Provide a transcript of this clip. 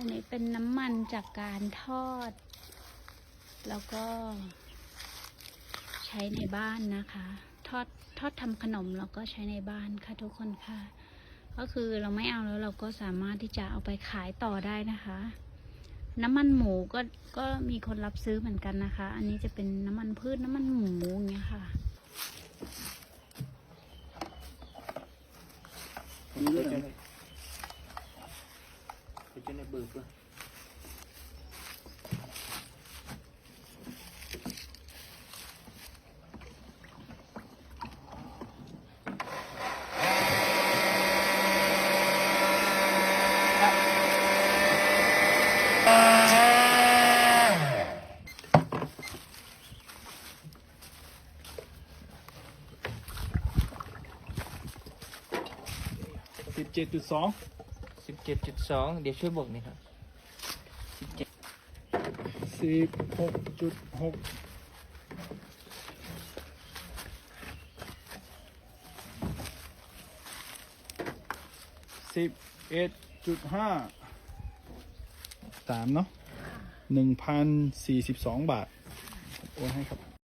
อันนี้เป็นน้ำมันจากการทอด แล้วก็ ใช้ในบ้านนะคะ ทอดทอดทำขนมแล้วก็ใช้ในบ้านค่ะทุกคนค่ะ ก็คือเราไม่เอาแล้วเราก็สามารถที่จะเอาไปขายต่อได้นะคะ น้ำมันหมูก็ก็มีคนรับซื้อเหมือนกันนะคะ อันนี้จะเป็นน้ำมันพืชน้ำมันหมูอย่างเงี้ยค่ะ 粉丝。เจ็ดจุดสองิบเจ็ดจุดสองเดี๋ยวช่วยบวกหนี่อยครับสิบเจ็ด16.6สิบเอ็ดจุดห้าสามเนาะหนึ่งพันสี่สิบสองบาทโอนให้ครับ